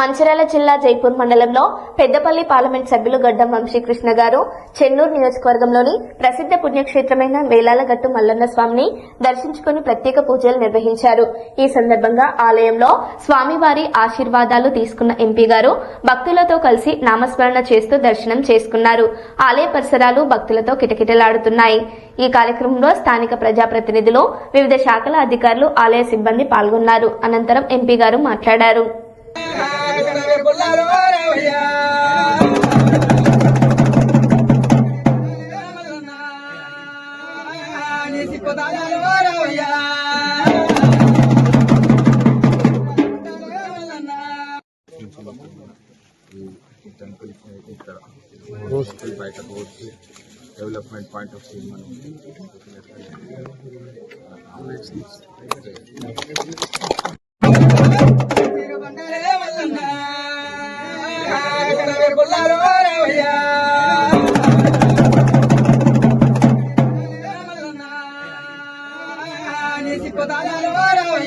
మంచిర్యాల జిల్లా జైపూర్ మండలంలో పెద్దపల్లి పార్లమెంట్ సభ్యులు గడ్డం వంశీకృష్ణ గారు చెన్నూరు నియోజకవర్గంలోని ప్రసిద్ధ పుణ్యక్షేత్రమైన వేలాలగట్టు మల్లన్న స్వామిని దర్శించుకుని ప్రత్యేక పూజలు నిర్వహించారు. ఈ సందర్భంగా ఆలయంలో స్వామివారి ఆశీర్వాదాలు తీసుకున్న ఎంపీ గారు భక్తులతో కలిసి నామస్మరణ చేస్తూ దర్శనం చేసుకున్నారు. ఆలయ పరిసరాలు భక్తులతో కిటకిటలాడుతున్నాయి. ఈ కార్యక్రమంలో స్థానిక ప్రజాప్రతినిధులు వివిధ శాఖల అధికారులు ఆలయ సిబ్బంది పాల్గొన్నారు. అనంతరం ఎంపీ గారు మాట్లాడారు. ఈ టెంపుల్ ఇక్కడ రోడ్స్ బయట roads development point of view మనం పుల్లారో రావయ్యా రామలన్నా నిసిపోతారో రావయ్యా